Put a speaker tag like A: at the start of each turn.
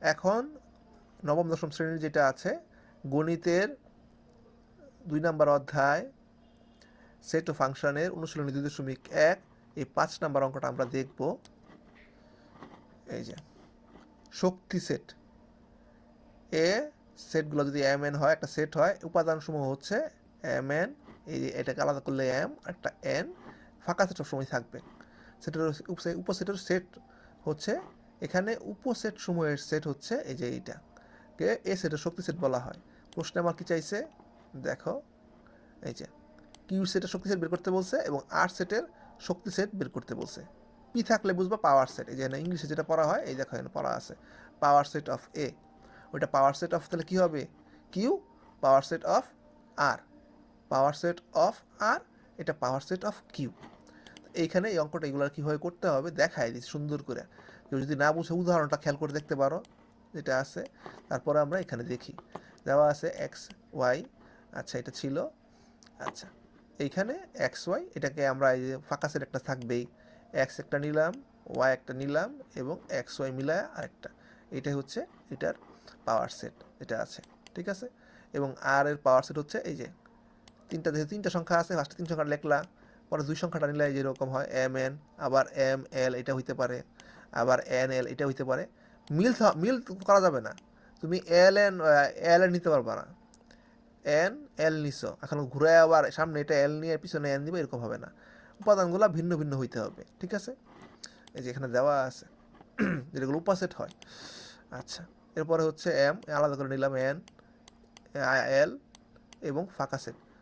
A: এখন নবম, দশম শ্রেণির যেটা আছে, গণিতের দুই নম্বর অধ্যায় সেট ও ফাংশনের অনুশীলনী দুই দশমিক এক, এই পাঁচ নাম্বার অঙ্কটা আমরা দেখব। এই যে, শক্তি সেট এ সেটগুলো যদি এম এন হয়, একটা সেট হয়, উপাদানসমূহ হচ্ছে এম এন এই যে এটাকে আলাদা করলে এম একটা এন ফাঁকা সেট সবসময় থাকবে। সেটের উপসে- উপসেটের সেট হচ্ছে এখানে উপসেট সময়ের সেট হচ্ছে এই যে এইটা, কে? এ সেটের শক্তি সেট বলা হয়। প্রশ্নে আমার কি চাইছে? দেখো, এই যে কিউ সেটের শক্তি সেট বের করতে বলছে এবং আর সেটের শক্তি সেট বের করতে বলছে। পি থাকলে বুঝবা পাওয়ার সেট এই যে ইংলিশে যেটা পড়া হয়, এই দেখো এখানে পড়া আছে পাওয়ার সেট অফ এ ওইটা পাওয়ার সেট অফ তাহলে কী হবে? কিউ পাওয়ার সেট অফ আর পাওয়ার সেট অফ আর এটা পাওয়ার সেট অফ কিউ এইখানে এই অঙ্কটা এগুলো কীভাবে করতে হবে দেখায় দিচ্ছি, সুন্দর করে। কেউ যদি না বুঝে, উদাহরণটা খেয়াল করে দেখতে পারো, যেটা আছে। তারপরে আমরা এখানে দেখি। দেওয়া আছে এক্স ওয়াই আচ্ছা এটা ছিল। আচ্ছা এইখানে এক্স ওয়াই, এটাকে আমরা এই যে ফাঁকা সেট একটা থাকবেই। এক্স একটা নিলাম, ওয়াই একটা নিলাম এবং এক্স ওয়াই মিলায় আরেকটা। এটাই হচ্ছে এটার পাওয়ার সেট এটা আছে, ঠিক আছে? এবং আর এর পাওয়ার সেট হচ্ছে এই যে তিনটা, যেহেতু তিনটা সংখ্যা আছে ফার্স্টে তিন সংখ্যা লিখলা পরে দুই সংখ্যাটা নিলে যেরকম হয় এম এন আবার এম এল এটা হইতে পারে, আবার এন এল এটা হইতে পারে। মিল মিল করা যাবে না। তুমি এল এন এল এন নিতে পারবা না। এন এল নিছো, এখন ঘুরে আবার সামনে এটা এল নিয়ে পিছনে এন দিবে, এরকম হবে না। উপাদানগুলো ভিন্ন ভিন্ন হইতে হবে, ঠিক আছে? এই যে এখানে দেওয়া আছে, যেগুলো উপাসেট হয়। আচ্ছা এরপরে হচ্ছে এম আলাদা করে নিলাম এন এল এবং ফাঁকা সেট।